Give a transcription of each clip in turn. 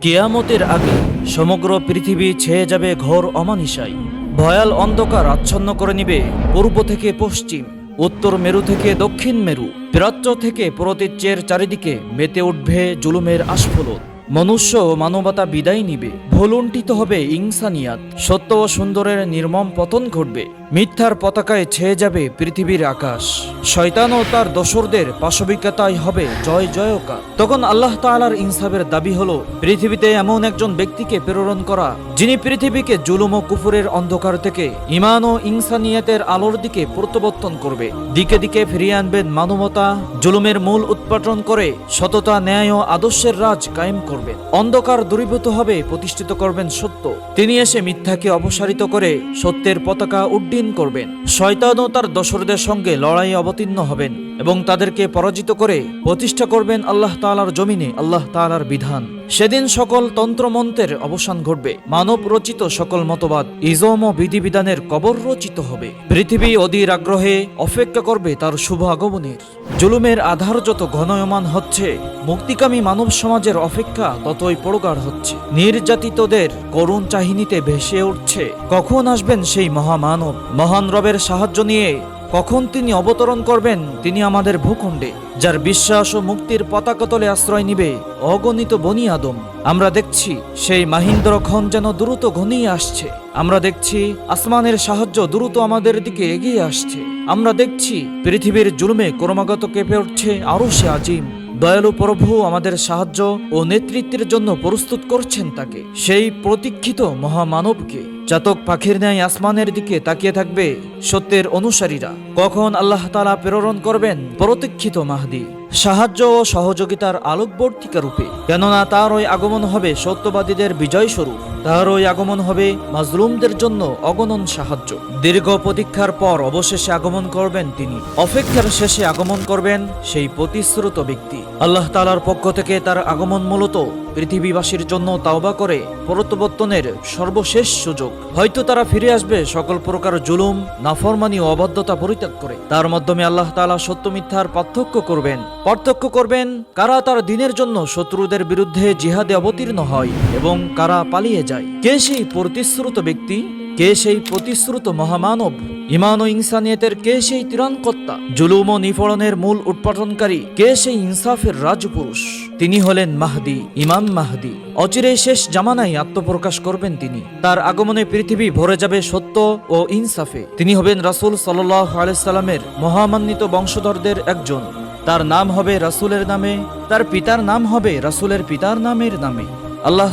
কেয়ামতের আগে সমগ্র পৃথিবী ছেয়ে যাবে ঘোর অমানিসাই ভয়াল অন্ধকার আচ্ছন্ন করে নিবে পূর্ব থেকে পশ্চিম, উত্তর মেরু থেকে দক্ষিণ মেরু, প্রাচ্য থেকে প্রতীচ্যের চারিদিকে মেতে উঠবে জুলুমের আস্ফলন মনুষ্য ও মানবতা বিদায় নিবে। ভুলুণ্ঠিত হবে ইনসানিয়াত। সত্য ও সুন্দরের নির্মম পতন ঘটবে। মিথ্যার পতাকায় ছেয়ে যাবে পৃথিবীর আকাশ। শয়তান ও তার দোসরদের পাশবিকতায় হবে জয় জয়কার। তখন আল্লাহ তাআলার ইনসাফের দাবি হলো, পৃথিবীতে এমন একজন ব্যক্তিকে প্রেরণ করা, যিনি পৃথিবীকে জুলুম ও কুফুরের অন্ধকার থেকে ইমান ও ইনসানিয়াতের আলোর দিকে প্রত্যাবর্তন করবে। দিকে দিকে ফিরিয়ে আনবেন মানবতা, জুলুমের মূল উৎপাটন করে সততা, ন্যায় ও আদর্শের রাজ কায়েম করবেন। অন্ধকার দূরীভূত হবে, প্রতিষ্ঠিত করবেন সত্য। তিনি এসে মিথ্যাকে অপসারিত করে সত্যের পতাকা উড্ডীন করবেন। শয়তান ও তার দশরদের সঙ্গে লড়াই অবতীর্ণ হবেন। এবং তাদেরকে পরাজিত করে প্রতিষ্ঠা করবেন আল্লাহ তাআলার জমিনে আল্লাহ তাআলার বিধান। সেদিন সকল তন্ত্রমন্ত্রের অবসান ঘটবে। মানব রচিত সকল মতবাদ ইজম ও বিধিবিধানের কবর রচিত হবে। পৃথিবী অধীর আগ্রহে অপেক্ষা করবে তার শুভ আগমনের। জুলুমের আধার যত ঘনয়মান হচ্ছে, মুক্তিকামী মানব সমাজের অপেক্ষা ততই প্রগাঢ় হচ্ছে। নির্যাতিতদের করুণ চাহিনীতে ভেসে উঠছে। কখন আসবেন সেই মহামানব? মহান রবের সাহায্য নিয়ে কখন তিনি অবতরণ করবেন তিনি আমাদের ভূখণ্ডে, যার বিশ্বাস ও মুক্তির পতাকা তলে আশ্রয় নিবে, অগণিত বনি আদম। আমরা দেখছি সেই মাহিন্দ্র খন যেন দ্রুত ঘনিয়ে আসছে। আমরা দেখছি আসমানের সাহায্য দ্রুত আমাদের দিকে এগিয়ে আসছে। আমরা দেখছি পৃথিবীর জুলুমে ক্রমাগত কেঁপে উঠছে আরও সে আজিম। দয়ালু প্রভু আমাদের সাহায্য ও নেতৃত্বের জন্য প্রস্তুত করছেন তাকে। সেই প্রতীক্ষিত মহামানবকে চাতক পাখির ন্যায় আসমানের দিকে তাকিয়ে থাকবে সত্যের অনুসারীরা। কখন আল্লাহ তালা প্রেরণ করবেন? প্রতীক্ষিত মাহদি সাহায্য ও সহযোগিতার আলোকবর্তিকা রূপে। কেননা তার ওই আগমন হবে সত্যবাদীদের বিজয় স্বরূপ তার ওই আগমন হবে মাজলুমদের জন্য অগণন সাহায্য। দীর্ঘ প্রতীক্ষার পর অবশেষে আগমন করবেন তিনি। অপেক্ষার শেষে আগমন করবেন সেই প্রতিশ্রুত ব্যক্তি। আল্লাহ তালার পক্ষ থেকে তার আগমন মূলত পৃথিবীবাসীর জন্য তাওবা করে প্রত্যাবর্তনের সর্বশেষ সুযোগ। হয়তো তারা ফিরে আসবে সকল প্রকার জুলুম, নাফরমানি ও অবাধ্যতা পরিত্যাগ করে। তার মাধ্যমে আল্লাহ তাআলা সত্য মিথ্যার পার্থক্য করবেন। পার্থক্য করবেন কারা তার দিনের জন্য শত্রুদের বিরুদ্ধে জিহাদে অবতীর্ণ হয় এবং কারা পালিয়ে যায়। কে সেই প্রতিশ্রুত ব্যক্তি? কে সেই প্রতিশ্রুত মহামানব? ইমান ও ইনসানিয়তের কে সেই তিরানকর্তা জুলুম ও নিপড়নের মূল উৎপাটনকারী কে সেই ইনসাফের রাজপুরুষ? তিনি হলেন মাহদি, ইমাম মাহদি। অচিরে শেষ জামানায় আত্মপ্রকাশ করবেন তিনি। তার আগমনে পৃথিবী ভরে যাবে সত্য ও ইনসাফে। তিনি হবেন রাসূল সাল্লাহ আলাইসাল্লামের মহামান্বিত বংশধরদের একজন। তার নাম হবে রাসূলের নামে, তার পিতার নাম হবে রাসূলের পিতার নামের নামে। আল্লাহ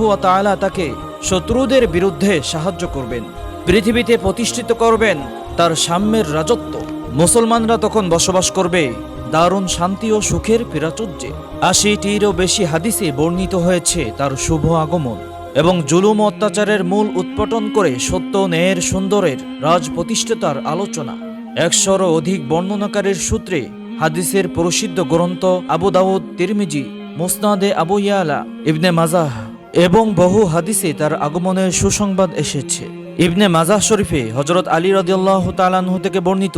ওয়া তাকে শত্রুদের বিরুদ্ধে সাহায্য করবেন। পৃথিবীতে প্রতিষ্ঠিত করবেন তার সাম্যের রাজত্ব। মুসলমানরা তখন বসবাস করবে দারুণ শান্তি ও সুখের প্রাচুর্যে। আশিটিরও বেশি হাদিসে বর্ণিত হয়েছে তার শুভ আগমন এবং জুলুম অত্যাচারের মূল উৎপাটন করে সত্য, ন্যায়ের, সুন্দরের রাজ প্রতিষ্ঠিতার আলোচনা। একশোরও অধিক বর্ণনাকারীর সূত্রে হাদিসের প্রসিদ্ধ গ্রন্থ আবু দাউদ, তিরমিজি, মুসনাদে আবু ইয়ালা, ইবনে মাজাহ এবং বহু হাদিসে তার আগমনের সুসংবাদ এসেছে। ইবনে মাজাহ শরীফে হজরত আলী রদিয়াল্লাহ তালানহু থেকে বর্ণিত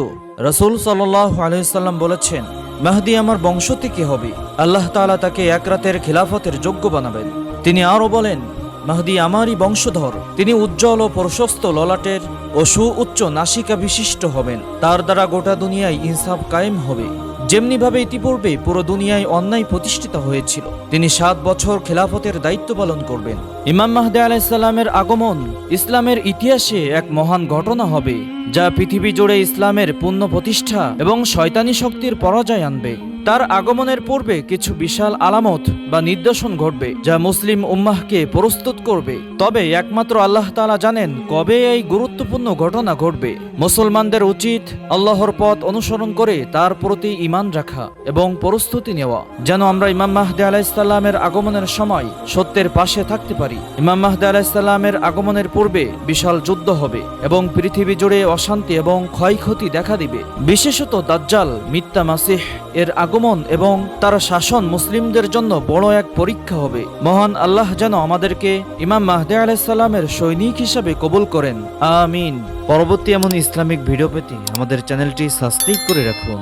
রসুল সাল্লাহ আলহিসাল্লাম বলেছেন মাহদি আমার বংশ থেকে হবে? আল্লাহ তালা তাকে এক রাতের খিলাফতের যোগ্য বানাবেন। তিনি আরও বলেন, মাহদি আমারই বংশধর। তিনি উজ্জ্বল ও প্রশস্ত ললাটের ও সুউচ্চ নাসিকা বিশিষ্ট হবেন। তার দ্বারা গোটা দুনিয়ায় ইনসাফ কায়েম হবে। যেমনিভাবে ইতিপূর্বে পুরো দুনিয়ায় অন্যায় প্রতিষ্ঠিত হয়েছিল, তিনি সাত বছর খেলাফতের দায়িত্ব পালন করবেন। ইমাম মাহদে আলাইসাল্লামের আগমন ইসলামের ইতিহাসে এক মহান ঘটনা হবে, যা পৃথিবী জুড়ে ইসলামের পূর্ণ প্রতিষ্ঠা এবং শয়তানি শক্তির পরাজয় আনবে। তার আগমনের পূর্বে কিছু বিশাল আলামত বা নির্দেশন ঘটবে যা মুসলিম উম্মাহকে প্রস্তুত করবে। তবে একমাত্র আল্লাহ তাআলা জানেন কবে এই গুরুত্বপূর্ণ ঘটনা ঘটবে। মুসলমানদের উচিত আল্লাহর পথ অনুসরণ করে তার প্রতি ঈমান রাখা এবং প্রস্তুতি নেওয়া। যেন আমরা ইমাম মাহদি আলাইসাল্লামের আগমনের সময় সত্যের পাশে থাকতে পারি। ইমাম মাহদি আলাইসাল্লামের আগমনের পূর্বে বিশাল যুদ্ধ হবে এবং পৃথিবী জুড়ে অশান্তি এবং ক্ষয়ক্ষতি দেখা দিবে। বিশেষত দাজ্জাল মিথ্যা মাসিহ এর আগমন এবং তার শাসন মুসলিমদের জন্য বড় এক পরীক্ষা হবে। মহান আল্লাহ যেন আমাদেরকে ইমাম মাহদে আলাইসাল্লামের সৈনিক হিসাবে কবুল করেন। আমিন। পরবর্তী এমন ইসলামিক ভিডিও পেতে আমাদের চ্যানেলটি সাবস্ক্রাইব করে রাখুন।